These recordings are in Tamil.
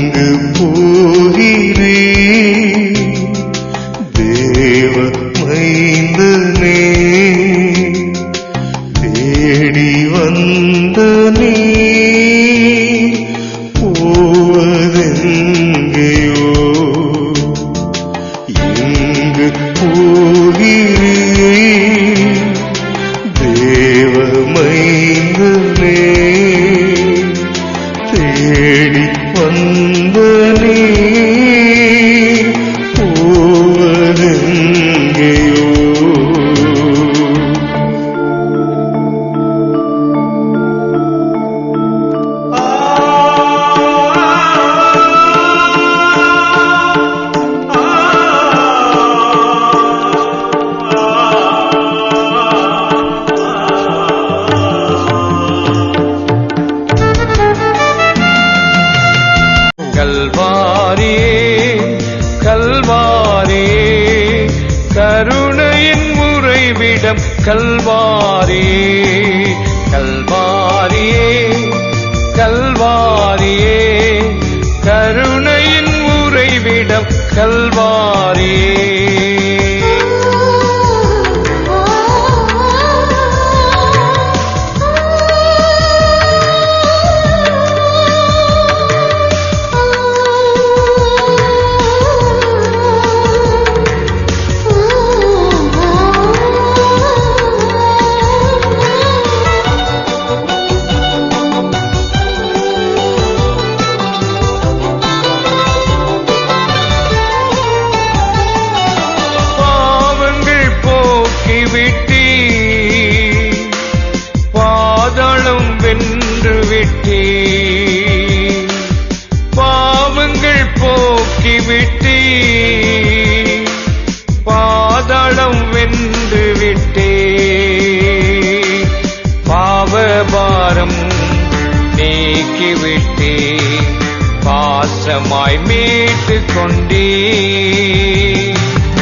எங்கு போகிறேன்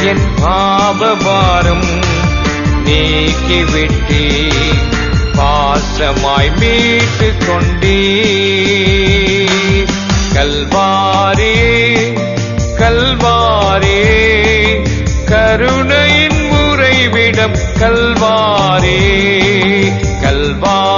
என் பாவபாரம் நீக்கிவிட்டே பாசமாய் மீட்டு கொண்டே கல்வாரே கல்வாரே கருணையின் முறைவிடம் கல்வாரே கல்வாரே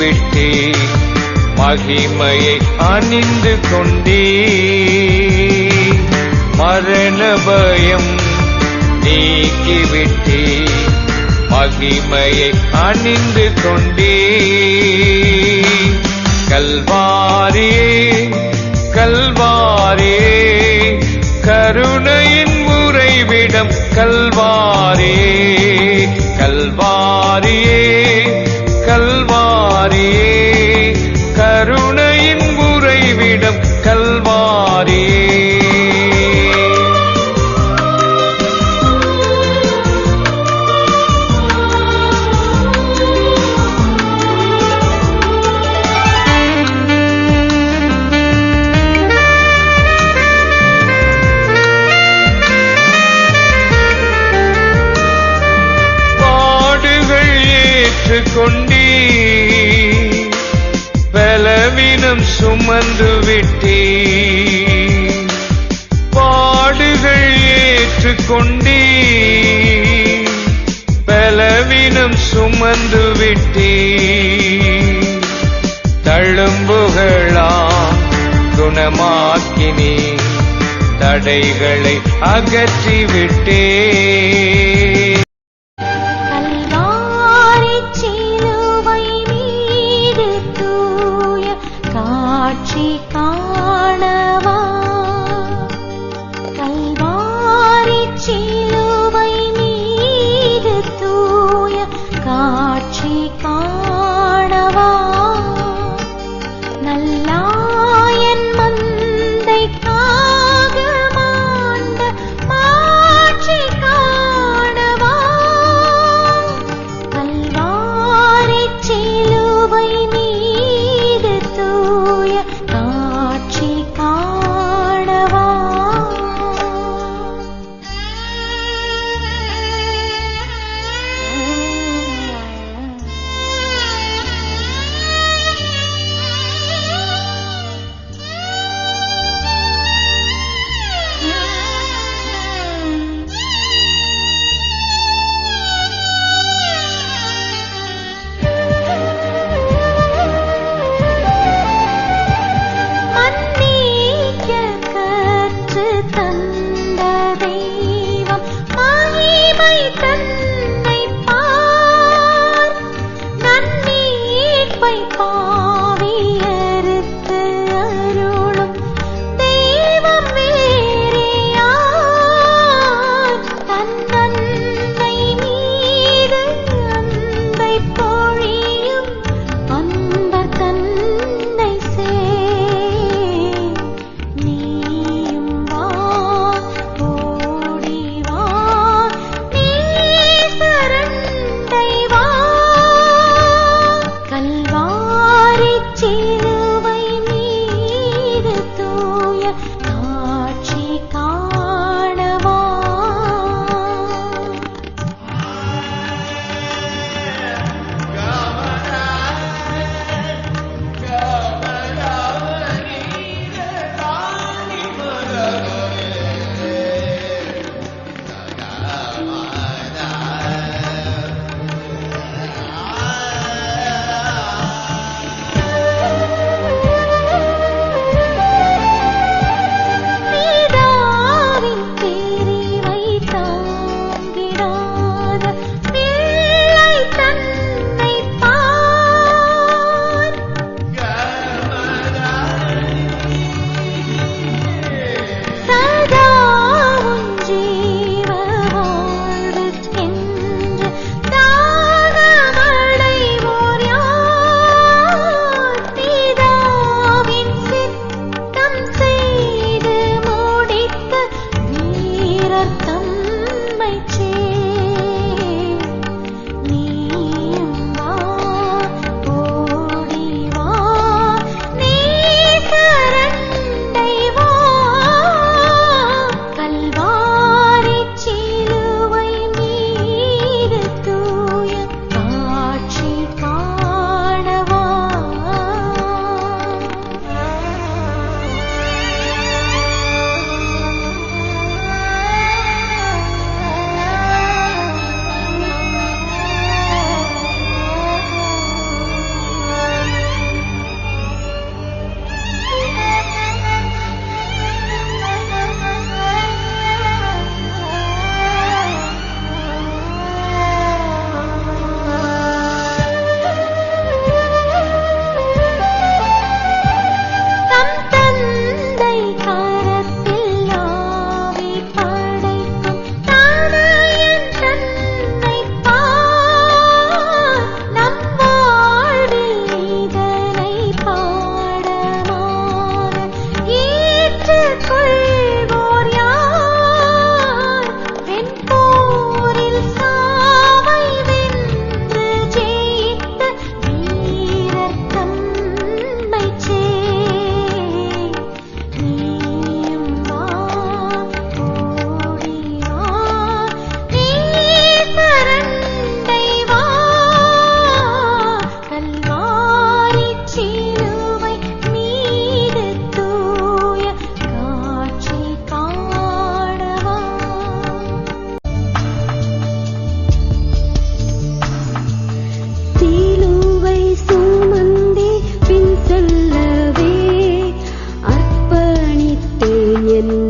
விட்டே. மகிமையை அணிந்து கொண்டே. மரண பயம் நீக்கிவிட்டே. மகிமையை அணிந்து கொண்டே. கல்வா பலவீனம் சுமந்து விட்டே பாடுகள் ஏற்றுக்கொண்டே பலவீனம் சுமந்து விட்டே தழும்புகளாம் குணமாக்கினே தடைகளை அகற்றிவிட்டே in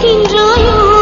听着哟。